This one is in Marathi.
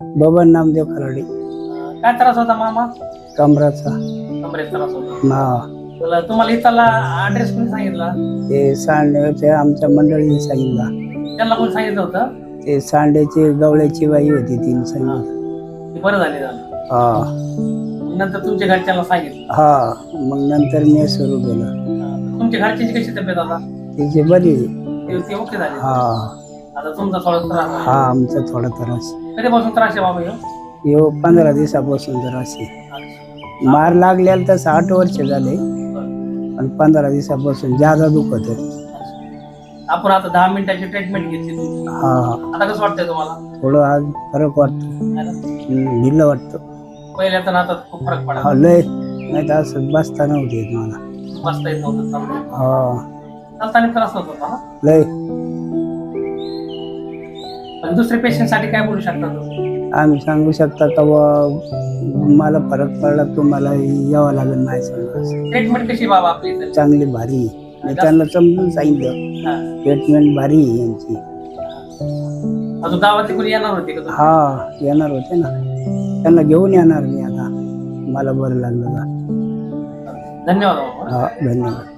बबन नामदेव खराडे. काय त्रास होता मामा? कमराचा. कमरेत त्रास होता. हा. तुम्हाला इथला ऍड्रेस कोणी सांगितला? ते सांडे आमच्या मंडळीने सांगितलं. त्यांना कोणी सांगितलं होतं? ते सांडेची गवळ्याची बाई होती तिने सांगितलं. ते बरं झाले झालं. हा. नंतर तुमच्या घरच्यांना सांगितलं. हा. मग नंतर मी सुरू केलं. तुमच्या घरच्यांची कशी तब्येत आता? तिची बरी ते ओके झाले. हा. आता तुमचा थोडा त्रास आहे. हा आमचा थोडा त्रास. कधीपासून त्रास आहे बाबा ह्यो? यो पंधरा दिवसापासून त्रास आहे. मार लागलेला तसं आठ वर्ष झाले पण पंधरा दिवसापासून जादा दुखत आहे. आपण आता दहा मिनिटाची ट्रीटमेंट घेतली. हा. आता कसं वाटतंय तुम्हाला? थोडं आज फरक वाटतो. है ना? हम्म, ढिलं वाटतं. पहिल्या तर आता खूप फरक पडला. हा लय. नाही तर असं बसता नव्हते मला. बसता येत नव्हतं चालता हा. चालताना त्रास होत होता ना? लय. दुसऱ्या पेशंटसाठी काय बोलू शकता तुम्ही? आम्ही सांगू शकता बुवा, मला फरक पडला तुम्हाला यावं लागेल नाही सांगा ट्रीटमेंट कशी बाबा आपली इथे? चांगली भारी. आहे. मी त्यांना समजून सांगितलं. हा. ट्रीटमेंट भारी आहे यांची. अजून गावातली कोणी येणार होते का तुम्ही? हा येणार होते ना. त्यांना घेऊन येणार मी आता. मला बरं लागलं का धन्यवाद बाबा. हा धन्यवाद.